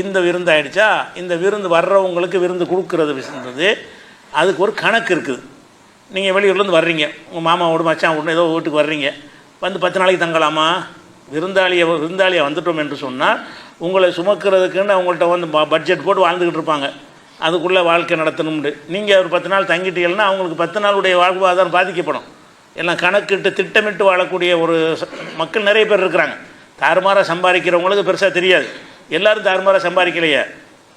இந்த விருந்து ஆயிடுச்சா இந்த விருந்து வர்றவங்களுக்கு விருந்து கொடுக்கறது விஷயன்றது அதுக்கு ஒரு கணக்கு இருக்குது. நீங்கள் வெளியூர்லேருந்து வர்றீங்க. உங்கள் மாமா வீடு மச்சான் வீடு ஏதோ வீட்டுக்கு வர்றீங்க. வந்து பத்து நாளைக்கு தங்கலாமா? விருந்தாளியை விருந்தாளியை வந்துட்டோம் என்று சொன்னால் உங்களை சுமக்கிறதுக்குன்னு அவங்கள்ட்ட வந்து பட்ஜெட் போட்டு வாழ்ந்துக்கிட்டு இருப்பாங்க. அதுக்குள்ளே வாழ்க்கை நடத்தணும்னு. நீங்கள் ஒரு பத்து நாள் தங்கிட்டீங்கன்னா அவங்களுக்கு பத்து நாளுடைய வாழ்வாதாரம் பாதிக்கப்படும். எல்லாம் கணக்கிட்டு திட்டமிட்டு வாழக்கூடிய ஒரு மக்கள் நிறைய பேர் இருக்கிறாங்க. தாறுமாறாக சம்பாதிக்கிறவங்களுக்கு பெருசாக தெரியாது. எல்லாரும் தாறுமாறாக சம்பாதிக்கலையே.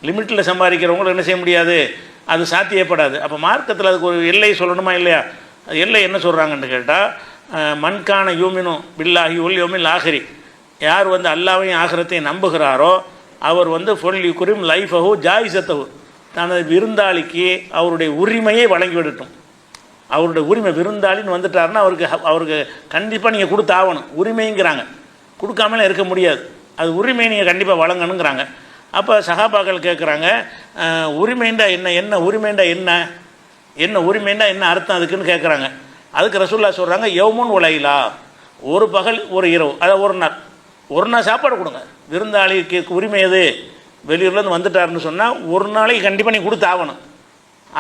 லிமிட்டில் சம்பாதிக்கிறவங்களும் என்ன செய்ய முடியாது? அது சாத்தியப்படாது. அப்போ மார்க்கத்தில் அதுக்கு ஒரு எல்லை சொல்லணுமா இல்லையா? அது எல்லை என்ன சொல்கிறாங்கன்னு கேட்டால் மண்கான யூமினும் பில்லாகி உல் யோமின் ஆஹரி. யார் வந்து அல்லாவையும் ஆகிரத்தையும் நம்புகிறாரோ அவர் வந்து ஃபொல் குரிம் லைஃபஹு ஜாயிசத்தஹு தனது விருந்தாளிக்கு அவருடைய உரிமையை வழங்கி விடட்டும். அவருடைய உரிமை விருந்தாளின்னு வந்துட்டாருன்னா அவருக்கு ஹ- அவருக்கு கண்டிப்பாக நீங்கள் கொடுத்தாகணும். உரிமைங்கிறாங்க. கொடுக்காமலாம் இருக்க முடியாது. அது உரிமை நீங்கள் கண்டிப்பாக வழங்கணுங்கிறாங்க. அப்போ சகாபாக்கள் கேட்குறாங்க உரிமைண்டா என்ன என்ன உரிமைண்டா என்ன? என்ன உரிமைண்டா என்ன அர்த்தம் அதுக்குன்னு கேட்குறாங்க அதுக்கு ரசூல்லா சொல்கிறாங்க யௌமுன் உலைலா. ஒரு பகல் ஒரு இரவு அதாவது ஒரு நாள். ஒரு நாள் சாப்பாடு கொடுங்க. விருந்தாளிக்கு உரிமை எது? வெளியூர்லேருந்து வந்துட்டாருன்னு சொன்னால் ஒரு நாளைக்கு கண்டிப்பாக நீ கொடுத்து ஆகணும்.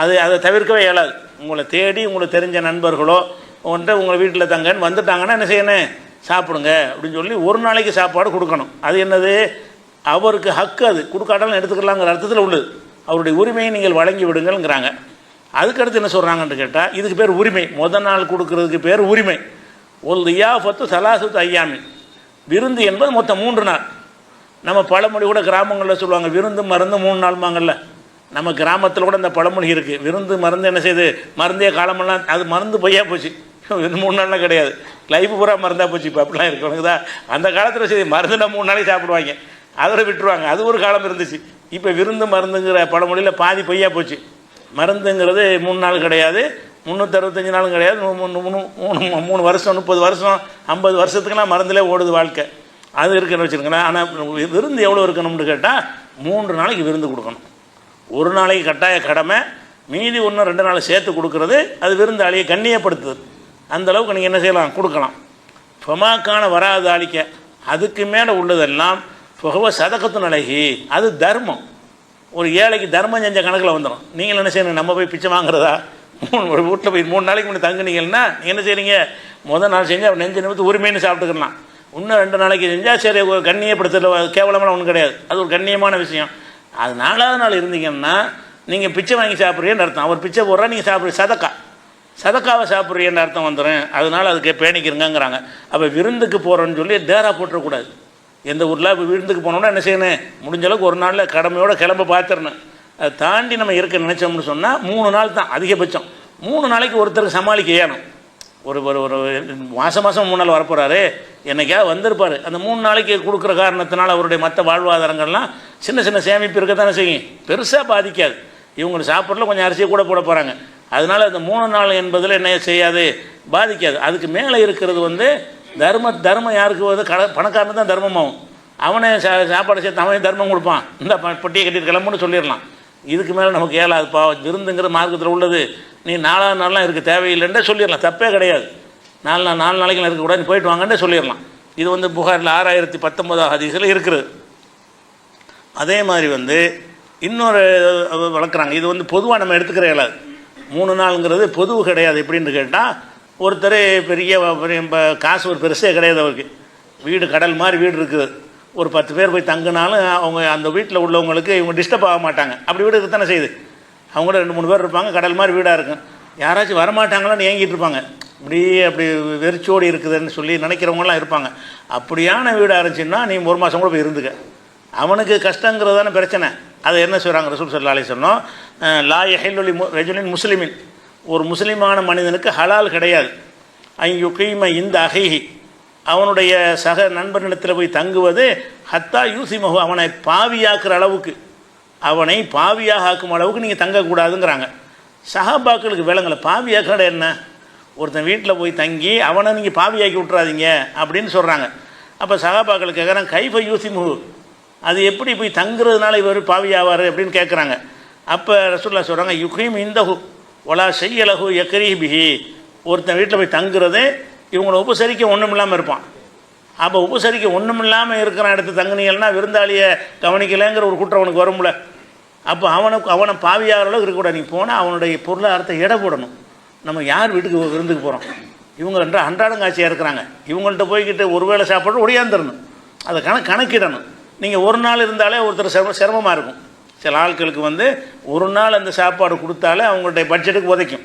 அது அதை தவிர்க்கவே இயலாது. உங்களை தேடி உங்களுக்கு தெரிஞ்ச நண்பர்களோ உங்கள்கிட்ட உங்கள் வீட்டில் தங்கன்னு வந்துட்டாங்கன்னா என்ன செய்யணும்? சாப்பிடுங்க அப்படின்னு சொல்லி ஒரு நாளைக்கு சாப்பாடு கொடுக்கணும். அது என்னது? அவருக்கு ஹக்கு அது. கொடுக்காட்டாலும் எடுத்துக்கலாங்கிற அர்த்தத்தில் உள்ளது. அவருடைய உரிமையை நீங்கள் வழங்கி விடுங்கள்ங்கிறாங்க. அதுக்கடுத்து என்ன சொல்கிறாங்கன்னு கேட்டால் இதுக்கு பேர் உரிமை. முத நாள் கொடுக்கறதுக்கு பேர் உரிமை. ஒரு லியாஃபத்து சலாசத்து ஐயாமி விருந்து என்பது மொத்தம் மூன்று நாள். நம்ம பழமொழி கூட கிராமங்களில் சொல்லுவாங்க விருந்து மருந்து மூணு நாள்மாங்கல்ல நம்ம கிராமத்தில் கூட இந்த பழமொழி இருக்குது விருந்து மருந்து என்ன செய்யுது மருந்தே காலமெல்லாம் அது மருந்து பொய்யா போச்சு. இது மூணு நாள்லாம் கிடையாது. லைஃப் பூரா மருந்தாக போச்சு இப்போ அப்படிலாம் இருக்கவங்க தான். அந்த காலத்தில் சரி மருந்துனா மூணு நாளைக்கு சாப்பிடுவாங்க. அதோட விட்டுருவாங்க. அது ஒரு காலம் இருந்துச்சு. இப்போ விருந்து மருந்துங்கிற பழமொழியில் பாதி பொய்யா போச்சு. மருந்துங்கிறது மூணு நாள் கிடையாது. முந்நூற்றறுபத்தஞ்சு நாளும் கிடையாது. மூணு மூணு மூணு மூணு வருஷம் முப்பது வருஷம் ஐம்பது வருஷத்துக்குலாம் மருந்திலே ஓடுது வாழ்க்கை. அது இருக்குன்னு வச்சுருக்கேன் ஆனால் விருந்து எவ்வளோ இருக்கணும்னு கேட்டால் மூன்று நாளைக்கு விருந்து கொடுக்கணும். ஒரு நாளைக்கு கட்டாய கடமை. மீதி ஒன்று ரெண்டு நாள் சேர்த்து கொடுக்கறது அது விருந்தாளியை கண்ணியப்படுத்துது. அந்த அளவுக்கு நீங்கள் என்ன செய்யலாம்? கொடுக்கலாம். ஃபமாக்கான வராது அழிக்க அதுக்கு மேலே உள்ளதெல்லாம் புகவ சதக்கத்தின் அழகி அது தர்மம். ஒரு ஏழைக்கு தர்மம் செஞ்ச கணக்கில் வந்துடும் நீங்கள் என்ன செய்யணும்? நம்ம போய் பிச்சை வாங்குறதா? மூணு ஒரு வீட்டில் போய் மூணு நாளைக்கு முன்னாடி தங்குனீங்கன்னா நீங்கள் என்ன செய்கிறீங்க முதல் நாள் செஞ்சு அவர் நெஞ்சு நிமித்து உரிமைன்னு சாப்பிட்டுக்கலாம். இன்னும் ரெண்டு நாளைக்கு செஞ்சால் சரி ஒரு கண்ணியப்படுத்தல கேவலமான ஒன்றும் கிடையாது. அது ஒரு கண்ணியமான விஷயம். அது நாலாவது நாள் இருந்தீங்கன்னா நீங்கள் பிச்சை வாங்கி சாப்பிட்றீங்கன்னு அர்த்தம். அவர் பிச்சை போடுறா நீங்கள் சாப்பிட்ற சதக்கா. சதக்காவை சாப்பிட்றீன்னு அர்த்தம் வந்துடும் அதனால் அதுக்கு பேணிக்கிறங்கிறாங்க அப்போ விருந்துக்கு போகிறோன்னு சொல்லி டேரா போட்டுறக்கூடாது. எந்த ஊரில் இப்போ விருந்துக்கு போனோம்னா என்ன செய்யணும்? முடிஞ்ச அளவுக்கு ஒரு நாளில் கடமையோடு கிளம்ப பார்த்துடணும் அதை தாண்டி நம்ம இருக்க நினச்சோம்னு சொன்னால் மூணு நாள் தான் அதிகபட்சம். மூணு நாளைக்கு ஒருத்தருக்கு சமாளிக்க ஏனும் ஒரு ஒரு ஒரு மாதம் மாதம் மூணு நாள் வரப்போகிறாரு என்னைக்காவது வந்திருப்பார். அந்த மூணு நாளைக்கு கொடுக்குற காரணத்தினால் அவருடைய மற்ற வாழ்வாதாரங்கள்லாம் சின்ன சின்ன சேமிப்பு இருக்கத்தானே செய்யும். பெருசாக பாதிக்காது. இவங்க சாப்பிட்றதுல கொஞ்சம் அரிசியை கூட போட போகிறாங்க அதனால் அந்த மூணு நாள் என்பதில் என்ன செய்யாது? பாதிக்காது. அதுக்கு மேலே இருக்கிறது வந்து தர்ம தர்மம் யாருக்கு வந்து கட பணக்காரன் தான் தர்மமாகும் அவனே சா சாப்பாடு சேர்த்து அவனே தர்மம் கொடுப்பான். இந்த பொட்டியை கட்டிட்டு கிளம்புன்னு சொல்லிடலாம். இதுக்கு மேலே நமக்கு ஏழாதுப்பா விருந்துங்கிற மார்க்கத்தில் உள்ளது. நீ நாலாவது நாள்லாம் இருக்க தேவையில்லைன்றே சொல்லிடலாம். தப்பே கிடையாது. நாலு நாள் நாலு நாளைக்கு இருக்கக்கூடாது நீ போயிட்டு வாங்கன்றே சொல்லிடலாம். இது வந்து புகாரில் ஆறாயிரத்தி பத்தொன்பதாம் ஹதீஸில் இருக்கிறது அதே மாதிரி வந்து இன்னொரு வளர்க்குறாங்க. இது வந்து பொதுவாக நம்ம எடுத்துக்கிற இயலாது மூணு நாளுங்கிறது பொதுவு கிடையாது எப்படின்னு கேட்டால் ஒருத்தர் பெரிய காசு ஒரு பெருசே கிடையாது அவருக்கு. வீடு கடல் மாதிரி வீடு இருக்குது. ஒரு பத்து பேர் போய் தங்கினாலும் அவங்க அந்த வீட்டில் உள்ளவங்களுக்கு இவங்க டிஸ்டர்ப் ஆக மாட்டாங்க. அப்படி வீடு இருக்கத்தானே செய்யுது. அவங்க கூட ரெண்டு மூணு பேர் இருப்பாங்க கடல் மாதிரி வீடாக இருக்கும். யாராச்சும் வரமாட்டாங்களான்னு ஏங்கிட்டு இருப்பாங்க. இப்படி அப்படி வெறிச்சோடி இருக்குதுன்னு சொல்லி நினைக்கிறவங்களாம் இருப்பாங்க. அப்படியான வீடாக இருந்துச்சுன்னா நீ ஒரு மாதம் கூட போய் இருந்துக்க. அவனுக்கு கஷ்டங்கிறது தானே பிரச்சனை. அதை என்ன செய்கிறாங்க ரசூல் சல்லா சொன்னோம் லா எஹிலுலி மு முஸ்லிமின். ஒரு முஸ்லீமான மனிதனுக்கு ஹலால் கிடையாது. ஐயுகீம இந்த அகைஹி அவனுடைய சக நண்பனிடத்தில் போய் தங்குவது ஹத்தா யூசிமஹு அவனை பாவியாக்குற அளவுக்கு. அவனை பாவியாக ஆக்கும் அளவுக்கு நீங்கள் தங்கக்கூடாதுங்கிறாங்க. சஹாபாக்களுக்கு விலங்கலை பாவியாக்கட என்ன? ஒருத்தன் வீட்டில் போய் தங்கி அவனை நீங்கள் பாவியாக்கி விட்றாதீங்க அப்படின்னு சொல்கிறாங்க அப்போ சகாபாக்கள் கேட்குறாங்க யூசி முகு அது எப்படி போய் தங்குறதுனால இவர் பாவியாவார் அப்படின்னு கேட்குறாங்க அப்போ ரசூல்லா சொல்கிறாங்க யுகீம் இந்தஹு ஒலா செய்யலகு எக்கரி பிஹி. ஒருத்தன் வீட்டில் போய் தங்குறது இவங்களை உபசரிக்க ஒன்றும் இல்லாமல் இருப்பான். அப்போ உபசரிக்க ஒன்றும் இல்லாமல் இருக்கிற இடத்து தங்குனீங்கன்னா விருந்தாளியை கவனிக்கலைங்கிற ஒரு குற்றம் அவனுக்கு வரும்ல. அப்போ அவனுக்கு அவனை பாவியாகிற அளவுக்கு இருக்கக்கூடாது. நீ போனால் அவனுடைய பொருளாதாரத்தை இட போடணும் நம்ம யார் வீட்டுக்கு விருந்துக்கு போகிறோம் இவங்க ரெண்டு அன்றாடம் காட்சியாக இருக்கிறாங்க. இவங்கள்ட்ட போய்கிட்டு ஒரு வேளை சாப்பாடு ஒடியாந்துடணும் அதை கண கணக்கிடணும். நீங்கள் ஒரு நாள் இருந்தாலே ஒருத்தர் சிரம சிரமமாக இருக்கும். சில ஆட்களுக்கு வந்து ஒரு நாள் அந்த சாப்பாடு கொடுத்தாலே அவங்களுடைய பட்ஜெட்டுக்கு உதைக்கும்.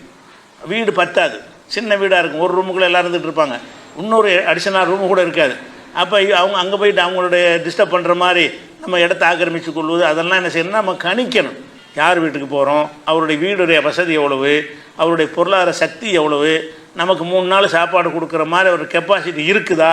வீடு பத்தாது. சின்ன வீடாக இருக்கும். ஒரு ரூமுக்குள்ளே எல்லாம் இருந்துகிட்டு இருப்பாங்க. இன்னொரு அடிஷனல் ரூமு கூட இருக்காது. அப்போ அவங்க அங்கே போயிட்டு அவங்களுடைய டிஸ்டர்ப் பண்ணுற மாதிரி நம்ம இடத்த ஆக்கிரமித்து கொள்வது அதெல்லாம் என்ன செய்யணும்னா நம்ம கணிக்கணும். யார் வீட்டுக்கு போகிறோம் அவருடைய வீடுடைய வசதி எவ்வளவு? அவருடைய பொருளாதார சக்தி எவ்வளவு? நமக்கு மூணு நாள் சாப்பாடு கொடுக்குற மாதிரி ஒரு கெப்பாசிட்டி இருக்குதா?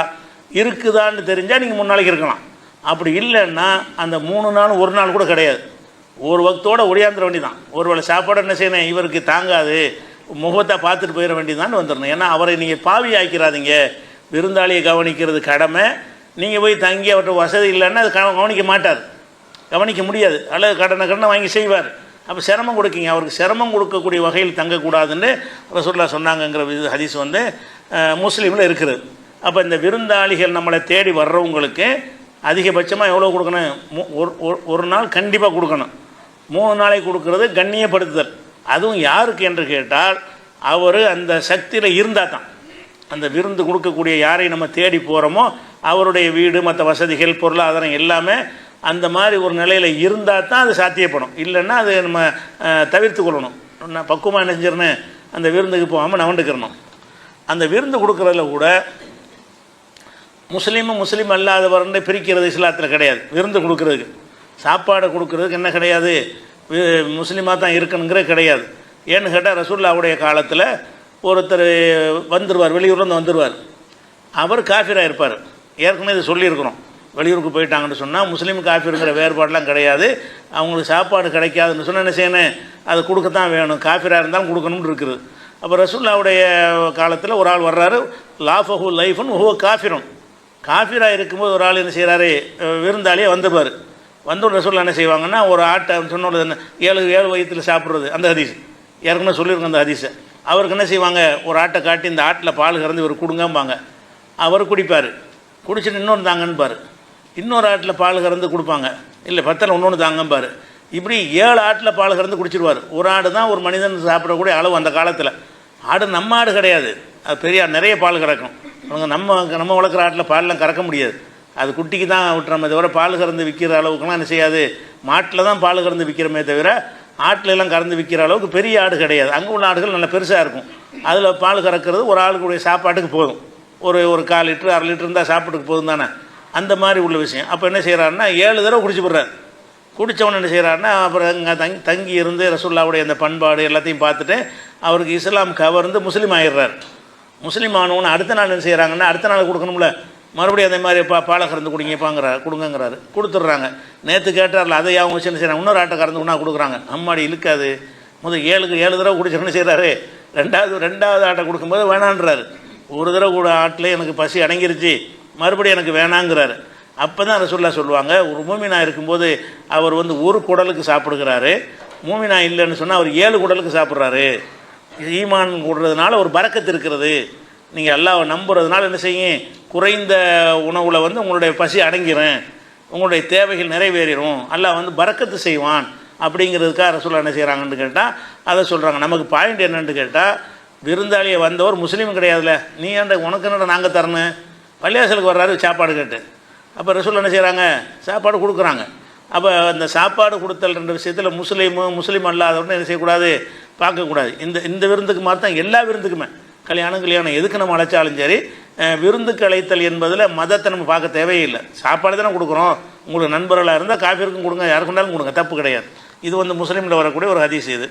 இருக்குதான்னு தெரிஞ்சால் நீங்கள் மூணு நாளைக்கு இருக்கலாம். அப்படி இல்லைன்னா அந்த மூணு நாள் ஒரு நாள் கூட கிடையாது. ஒரு வக்தோட ஒடியாந்துட வேண்டிதான். ஒரு வேளை சாப்பாடு என்ன செய்யணும்? இவருக்கு தாங்காது. முகத்தை பார்த்துட்டு போயிட வேண்டியதான் வந்துடணும். ஏன்னா அவரை நீங்கள் பாவி ஆக்கிறாதீங்க விருந்தாளியை கவனிக்கிறது கடமை. நீங்கள் போய் தங்கி அவர்கிட்ட வசதி இல்லைன்னா அது கவ- கவனிக்க மாட்டார். கவனிக்க முடியாது. அல்லது கடனை கடனை வாங்கி செய்வார். அப்போ சிரமம் கொடுக்கீங்க. அவருக்கு சிரமம் கொடுக்கக்கூடிய வகையில் தங்கக்கூடாதுன்னு ரசூல்லா சொன்னாங்கங்கிற இது ஹதீஸ் வந்து முஸ்லீமில் இருக்குது. அப்போ இந்த விருந்தாளிகள் நம்மளை தேடி வர்றவங்களுக்கு அதிகபட்சமாக எவ்வளோ கொடுக்கணும்? ஒரு- ஒரு நாள் கண்டிப்பாக கொடுக்கணும். மூணு நாளைக்கு கொடுக்கறது கண்ணியப்படுத்துதல். அதுவும் யாருக்கு என்று கேட்டால் அவர் அந்த சக்தியில் இருந்தால் தான் அந்த விருந்து கொடுக்கக்கூடிய யாரை நம்ம தேடி போகிறோமோ அவருடைய வீடு மற்ற வசதிகள் பொருளாதாரம் எல்லாமே அந்த மாதிரி ஒரு நிலையில் இருந்தால் தான் அது சாத்தியப்படும். இல்லைன்னா அது நம்ம தவிர்த்து கொள்ளணும். நான் பக்குவமாக என்ன அந்த விருந்துக்கு போகாமல் நவண்டுக்கிறணும் அந்த விருந்து கொடுக்குறதுல கூட முஸ்லீமும் முஸ்லீம் அல்லாதவர்னு பிரிக்கிறது இஸ்லாத்தில் கிடையாது விருந்து கொடுக்குறதுக்கு. சாப்பாடு கொடுக்குறதுக்கு என்ன கிடையாது? முஸ்லீமாக தான் இருக்கணுங்கிற கிடையாது. ஏன்னு கேட்டால் ரசூல்லாவுடைய காலத்தில் ஒருத்தர் வந்துடுவார் வெளியூர்லேருந்து வந்துடுவார் அவர் காஃபிராக இருப்பார். ஏற்கனவே இது சொல்லியிருக்கிறோம். வெளியூருக்கு போயிட்டாங்கன்னு சொன்னால் முஸ்லீம் காஃபிருங்கிற வேறுபாடெலாம் கிடையாது. அவங்களுக்கு சாப்பாடு கிடைக்காதுன்னு சொன்னால் என்ன செய்யணும்? அது கொடுக்கத்தான் வேணும். காஃபிராக இருந்தாலும் கொடுக்கணும்னு இருக்குது. அப்போ ரசூல்லாவுடைய காலத்தில் ஒரு ஆள் வர்றாரு லாஃபஹு லைஃப்னு ஹுவ காஃபிரும் காஃபிராக இருக்கும்போது ஒரு ஆள் என்ன செய்கிறாரு விருந்தாளியே வந்துடுவார் வந்து ரசூல்லா என்ன செய்வாங்கன்னா ஒரு ஆட்டை சொன்னோட ஏழு ஏழு வயிற்றில் சாப்பிட்றது அந்த ஹதீஸ். ஏற்கனவே சொல்லியிருக்கோம் அந்த ஹதீஸை. அவருக்கு என்ன செய்வாங்க ஒரு ஆட்டை காட்டி இந்த ஆட்டில் பால் கறந்து இவர் கொடுங்கம்பாங்க. அவர் குடிப்பார். குடிச்சிட்டு இன்னொன்று தாங்கன்பார். இன்னொரு ஆட்டில் பால் கறந்து கொடுப்பாங்க. இல்லை பத்தில் இன்னொன்று தாங்கம்பார். இப்படி ஏழு ஆட்டில் பால் கறந்து குடிச்சிருவார். ஒரு ஆடு தான் ஒரு மனிதன் சாப்பிடக்கூடிய அளவு அந்த காலத்தில். ஆடு நம்ம ஆடு கிடையாது. அது பெரிய நிறைய பால் கறக்கும். அவங்க நம்ம நம்ம வளர்க்குற ஆட்டில் பால்லாம் கறக்க முடியாது. அது குட்டிக்கு தான் விட்டுறமே தவிர பால் கறந்து விற்கிற அளவுக்குலாம் என்ன செய்யாது? மாட்டில் தான் பால் கறந்து விற்கிறோமே தவிர ஆட்டுல எல்லாம் கறந்து விற்கிற அளவுக்கு பெரிய ஆடு கிடையாது. அங்கே உள்ள ஆடுகள் நல்லா பெருசாக இருக்கும். அதில் பால் கறக்கிறது ஒரு ஆளுக்குடைய சாப்பாட்டுக்கு போதும். ஒரு ஒரு கால் லிட்டரு அரை லிட்டர் இருந்தால் சாப்பாட்டுக்கு போதும் தானே? அந்த மாதிரி உள்ள விஷயம். அப்போ என்ன செய்கிறாருன்னா ஏழு தடவை குடிச்சு போடுறாரு. குடித்தவன் என்ன செய்கிறாருன்னா அப்புறம் அங்கே தங்கி தங்கி இருந்து ரசுல்லாவுடைய அந்த பண்பாடு எல்லாத்தையும் பார்த்துட்டு அவருக்கு இஸ்லாம் கவர்ந்து முஸ்லீம் ஆயிடுறாரு. முஸ்லீம் ஆனவன் அடுத்த நாள் என்ன செய்கிறாங்கன்னா அடுத்த நாள் கொடுக்கணும்ல. மறுபடியும் அதே மாதிரி பா பாலை கறந்து குடிங்கப்பாங்கிறாரு கொடுங்கங்கிறாரு. கொடுத்துட்றாங்க. நேற்று கேட்டார்ல அதை அவங்க சின்ன என்ன செய்கிறாங்க இன்னொரு ஆட்டை கறந்து கொண்டா கொடுக்குறாங்க. அம்மாடி இழுக்காது. முதல் ஏழுக்கு ஏழு தடவை குடிச்சு செய்கிறாரு ரெண்டாவது ரெண்டாவது ஆட்டை கொடுக்கும்போது வேணான்றாரு. ஒரு தடவை கூட ஆட்டில் எனக்கு பசி அடங்கிருச்சு. மறுபடியும் எனக்கு வேணாங்கிறாரு. அப்போ தான் ரசூல்லா சொல்லுவாங்க ஒரு மூமினா இருக்கும்போது அவர் வந்து ஒரு குடலுக்கு சாப்பிடுகிறாரு. மூமினா இல்லைன்னு சொன்னால் அவர் ஏழு குடலுக்கு சாப்பிட்றாரு. ஈமான் கூடுறதுனால ஒரு பறக்கத்து இருக்கிறது. நீங்கள் அல்லாவை நம்புறதுனால என்ன செய்யும்? குறைந்த உணவில் வந்து உங்களுடைய பசி அடங்கிரும். உங்களுடைய தேவைகள் நிறைவேறிடும் அல்லாஹ் வந்து பறக்கத்து செய்வான். அப்படிங்கிறதுக்காக ரசூல்லா என்ன செய்கிறாங்கன்னு கேட்டால் அதை சொல்கிறாங்க நமக்கு பாயிண்ட் என்னன்னு கேட்டால் விருந்தாளியை வந்தவர் முஸ்லீம் கிடையாதுல்ல நீ ஏன்டா உனக்கு என்னடா நாங்கள் தரணும்? பள்ளியாசலுக்கு வர்றாரு சாப்பாடு கேட்டு. அப்போ ரசூல் என்ன செய்கிறாங்க சாப்பாடு கொடுக்குறாங்க. அப்போ அந்த சாப்பாடு கொடுத்தல் ரெண்டு விஷயத்தில் முஸ்லீமு முஸ்லீம் அல்லாதவன்னு என்ன செய்யக்கூடாது? பார்க்கக்கூடாது. இந்த இந்த விருந்துக்கு மாத்தான் எல்லா விருந்துக்குமே. கல்யாணம் கல்யாணம் எதுக்கு நம்ம அழைச்சாலும் சரி விருந்து விருந்துக்கு அழைத்தல் என்பதில் மதத்தை நம்ம பார்க்க தேவையில்லை. சாப்பாடு தானே கொடுக்குறோம். உங்களுக்கு நண்பர்களாக இருந்தால் காஃபிருக்கும் கொடுங்க யாருக்கு கொடுங்க தப்பு கிடையாது. இது வந்து முஸ்லீமில் வரக்கூடிய ஒரு ஹதீஸ் இது.